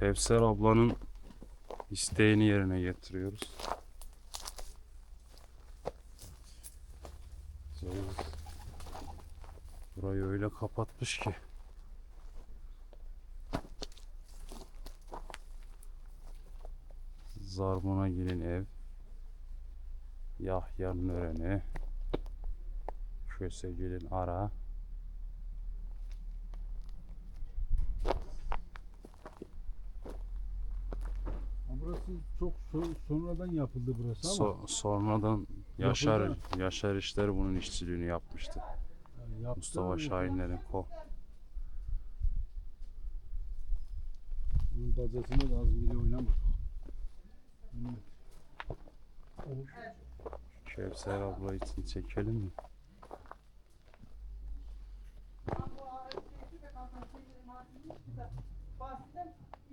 Kevser ablanın isteğini yerine getiriyoruz. Burayı öyle kapatmış ki. Zarmuna ev. Yahya'nın öreni. Kösegil'in ara. Ha, Burası çok so- sonradan yapıldı burası ama So- sonradan Yaşar Yapıldı. Yaşar işleri bunun işçiliğini yapmıştı. yani yaptı Mustafa Şahinler'in ko. Bunun bacasında da az bile oynamadık. Evet. Kevser abla için çekelim mi?